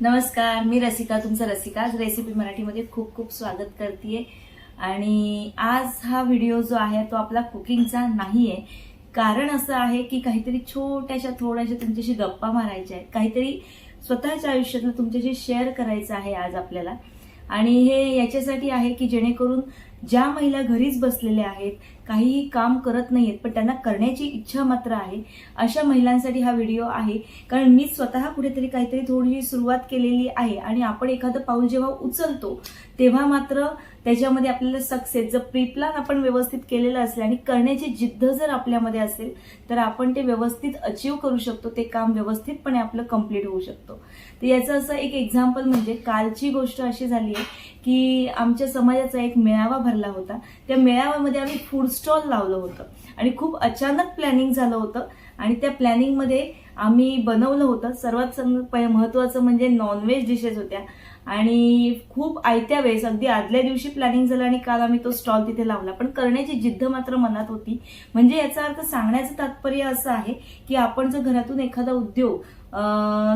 नमस्कार मी रसिका तुमचं रसिका. आज रेसिपी मराठीमध्ये खूप खूप स्वागत करते आणि आज हा व्हिडिओ जो आहे तो आपला कुकिंगचा नाही आहे कारण असं आहे की काहीतरी छोट्याशा थोड्याशा तुमच्याशी गप्पा मारायच्या आहेत. काहीतरी स्वतःच्या आयुष्यातलं तुमच्याशी शेअर करायचं आहे आज आपल्याला. आणि हे याच्यासाठी आहे की जेणेकरून ज्या महिला घरीच बसलेल्या आहेत काहीही काम करत नाही आहेत पण त्यांना करण्याची इच्छा मात्र आहे. अशा महिलांसाठी हा व्हिडिओ आहे. कारण मी स्वतः कुठेतरी काहीतरी थोडीशी सुरुवात केलेली आहे आणि आपण एखादं पाऊल जेव्हा उचलतो तेव्हा मात्र त्याच्यामध्ये आपल्याला सक्सेस जर प्रीप्लान आपण व्यवस्थित केलेलं असेल आणि करण्याची जिद्द जर आपल्यामध्ये असेल तर आपण ते व्यवस्थित अचीव करू शकतो. ते काम व्यवस्थितपणे आपलं कंप्लीट होऊ शकतो. तर याचं असं एक एक्झाम्पल म्हणजे कालची गोष्ट अशी झाली आहे की आमच्या समाजाचा एक मेळावा भरला होता. त्या मेळाव्यामध्ये आम्ही फूड स्टॉल लावलं होतं. आणि खूप अचानक प्लॅनिंग झालं होतं. आणि त्या प्लॅनिंगमध्ये आम्ही बनवलं होतं. सर्वात सं- प- महत्त्वाचं म्हणजे नॉनव्हेज डिशेस होत्या. आणि खूप आयत्या वेळेस अगदी आदल्या दिवशी प्लॅनिंग झालं आणि काल आम्ही तो स्टॉल तिथे लावला. पण करण्याची जिद्द मात्र मनात होती. म्हणजे याचा अर्थ सांगण्याचं तात्पर्य असं आहे की आपण जर घरातून एखादा उद्योग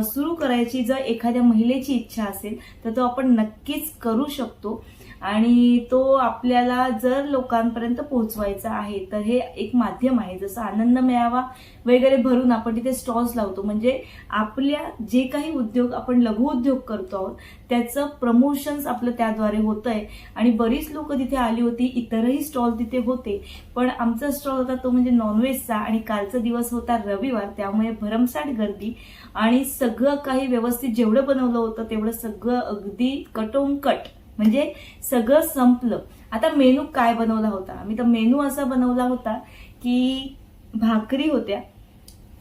सुरू करायची जर एखाद्या महिलेची इच्छा असेल तर तो आपण नक्कीच करू शकतो. आणि तो आपल्याला जर लोकांपर्यंत पोहोचवायचा आहे तर हे एक माध्यम आहे. जसं आनंद मेळावा वगैरे भरून आपण तिथे स्टॉल्स लावतो. म्हणजे आपल्या जे काही उद्योग आपण लघु उद्योग करतो आहोत त्याचं प्रमोशन्स आपलं त्याद्वारे होतं आहे आणि बरीच लोक तिथे आली होती इतरही स्टॉल तिथे होते. पण आमचा स्टॉल होता तो म्हणजे नॉनव्हेजचा आणि कालचा दिवस होता रविवार त्यामुळे भरमसाठ गर्दी. आणि सगळं काही व्यवस्थित जेवढं बनवलं होतं तेवढं सगळं अगदी कटोंकट. म्हणजे सगळं संपलं. आता मेनू काय बनवला होता? आम्ही तर मेनू असा बनवला होता की भाकरी होत्या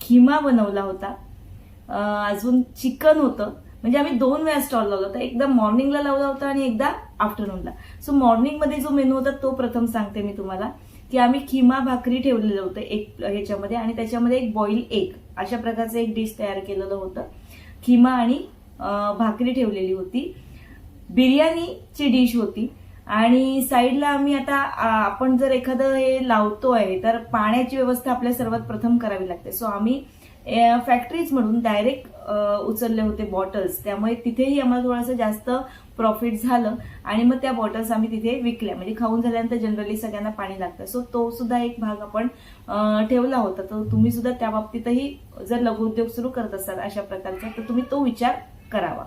खिमा बनवला होता अजून चिकन होतं. म्हणजे आम्ही दोन वेळा स्टॉल लावला होता. एकदा मॉर्निंगला लावला होता आणि एकदा आफ्टरनूनला सो मॉर्निंगमध्ये जो मेनू होता तो प्रथम सांगते मी तुम्हाला की आम्ही खिमा भाकरी ठेवलेलं होतं एक ह्याच्यामध्ये आणि त्याच्यामध्ये एक बॉईल एग अशा प्रकारचं एक डिश तयार केलेलं होतं. खिमा आणि भाकरी ठेवलेली होती. बिर्याणीची डिश होती. आणि साईडला आम्ही आता आपण जर एखादं हे लावतो आहे तर पाण्याची व्यवस्था आपल्या सर्वात प्रथम करावी लागते. सो आम्ही फॅक्टरीज म्हणून डायरेक्ट उचलले होते बॉटल्स त्यामुळे तिथेही आम्हाला थोडंसं जास्त प्रॉफिट झालं. आणि मग त्या बॉटल्स आम्ही तिथे विकल्या. म्हणजे खाऊन झाल्यानंतर जनरली सगळ्यांना पाणी लागतं. सो तो सुद्धा एक भाग आपण ठेवला होता. तर तुम्ही सुद्धा त्या बाबतीतही जर लघुउद्योग सुरू करत असाल अशा प्रकारचा तर तुम्ही तो विचार करावा.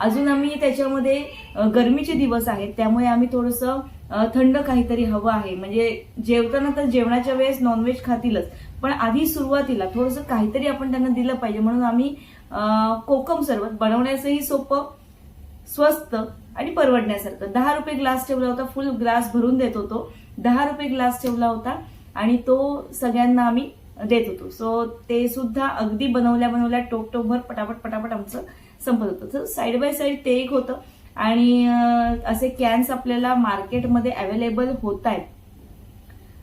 अजून आम्ही त्याच्यामध्ये गरमीचे दिवस आहेत त्यामुळे आम्ही थोडंसं थंड काहीतरी हवं आहे. म्हणजे जेवताना तर जेवणाच्या वेळेस नॉनव्हेज खातीलच पण आधी सुरुवातीला थोडंसं काहीतरी आपण त्यांना दिलं पाहिजे. म्हणून आम्ही कोकम सरबत बनवण्याचंही सोपं स्वस्त आणि परवडण्यासारखं. दहा रुपये ग्लास ठेवला होता फुल ग्लास भरून देत होतो. दहा रुपये ग्लास ठेवला होता आणि तो सगळ्यांना आम्ही देत होतो. सो ते सुद्धा अगदी बनवल्या बनवल्या टोप टोपभर पटापट पटापट आमचं संपत होतं. तर साईड बाय साईड ते एक होतं. आणि असे कॅन्स आपल्याला मार्केटमध्ये अवेलेबल होत आहेत.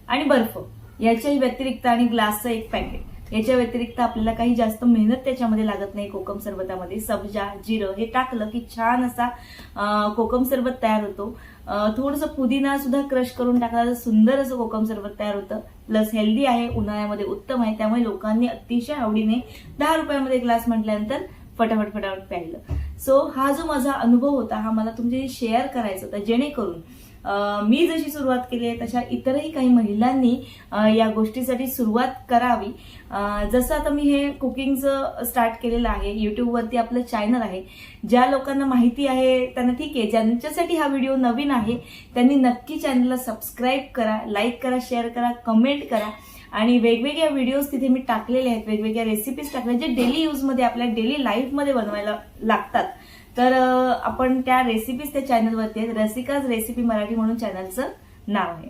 आणि बर्फ. याच्या व्यतिरिक्त आणि ग्लासचं एक पॅकेट याच्या व्यतिरिक्त आपल्याला काही जास्त मेहनत त्याच्यामध्ये लागत नाही कोकम सरबतामध्ये. सब्जा जिरं हे टाकलं की छान असा कोकम सरबत तयार होतो. थोडंसं पुदिना सुद्धा क्रश करून टाकला तर सुंदर असं कोकम सरबत तयार होतं. प्लस हेल्दी आहे उन्हाळ्यामध्ये उत्तम आहे. त्यामुळे लोकांनी अतिशय आवडीने दहा रुपयामध्ये ग्लास म्हटल्यानंतर फटाफट फटाफट प्यायलं. सो हा जो माझा अनुभव होता हा मला तुमच्याशी शेअर करायचा होता. जेणेकरून मी जशी सुरुवात केली आहे तशा इतरही काही महिलांनी या गोष्टीसाठी सुरुवात करावी. जसं आता मी हे कुकिंगचं स्टार्ट केलेलं आहे युट्यूबवरती आपलं चॅनल आहे ज्या लोकांना माहिती आहे त्यांना ठीक आहे. ज्यांच्यासाठी हा व्हिडिओ नवीन आहे त्यांनी नक्की चॅनलला सबस्क्राईब करा लाईक करा शेअर करा कमेंट करा. आणि वेगवेगळ्या व्हिडिओज तिथे मी टाकलेले आहेत वेगवेगळ्या रेसिपीज टाकल्या जे डेली यूजमध्ये आपल्या डेली लाईफमध्ये बनवायला लागतात. तर आपण त्या रेसिपीज त्या चॅनलवरती आहेत. रसिकाज रेसिपी मराठी म्हणून चॅनलचं नाव आहे.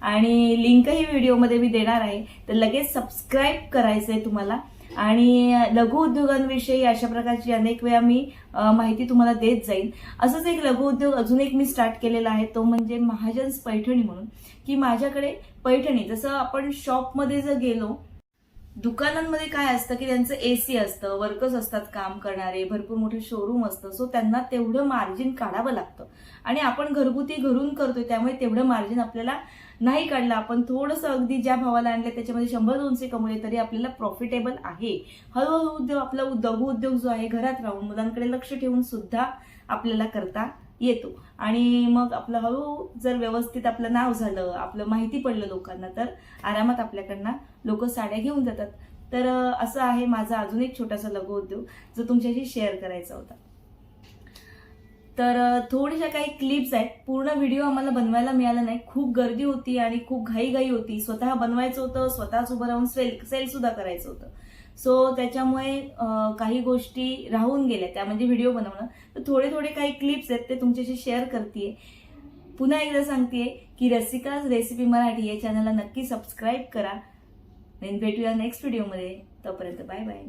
आणि लिंकही व्हिडिओमध्ये मी देणार आहे. तर लगेच सबस्क्राईब करायचं आहे तुम्हाला. आणि लघु उद्योगांविषयी अशा प्रकारची अनेक वेळा मी माहिती तुम्हाला देत जाईल असंच एक लघु उद्योग अजून एक मी स्टार्ट केलेला आहे तो म्हणजे महाजन्स पैठणी म्हणून. की माझ्याकडे पैठणी जसं आपण शॉपमध्ये जर गेलो दुकानांमध्ये काय असतं की त्यांचं एसी असतं वर्कर्स असतात काम करणारे भरपूर मोठे शोरूम असतं सो त्यांना तेवढं मार्जिन काढावं लागतं. आणि आपण घरगुती घरून करतोय त्यामुळे तेवढं मार्जिन आपल्याला नाही काढलं. आपण थोडंसं अगदी ज्या भावाला आणलं त्याच्यामध्ये शंभर दोनशे कमवले तरी आपल्याला प्रॉफिटेबल आहे. हळूहळू उद्योग आपला लघु उद्योग जो आहे घरात राहून मुलांकडे लक्ष ठेवून सुद्धा आपल्याला करता येतो. आणि मग आपलं हळू जर व्यवस्थित आपलं नाव झालं आपलं माहिती पडलं लोकांना तर आरामात आपल्याकडनं लोक साड्या घेऊन जातात. तर असं आहे माझा अजून एक छोटासा लघु उद्योग जो तुमच्याशी शेअर करायचा होता. तर थोड्याशा काही क्लिप्स आहेत. पूर्ण व्हिडिओ आम्हाला बनवायला मिळाला नाही. खूप गर्दी होती आणि खूप घाईघाई होती. स्वतः बनवायचं होतं स्वतःच उभं राहून सेल सेल सुद्धा करायचं होतं. सो त्याच्यामुळे काही गोष्टी राहून गेल्या. त्या म्हणजे व्हिडिओ बनवणं. तर थोडे थोडे काही क्लिप्स आहेत ते तुमच्याशी शेअर करते पुन्हा एकदा सांगते की रसिकाज रेसिपी मराठी या चॅनलला नक्की सबस्क्राईब करा. भेटूया नेक्स्ट व्हिडिओमध्ये तोपर्यंत बाय बाय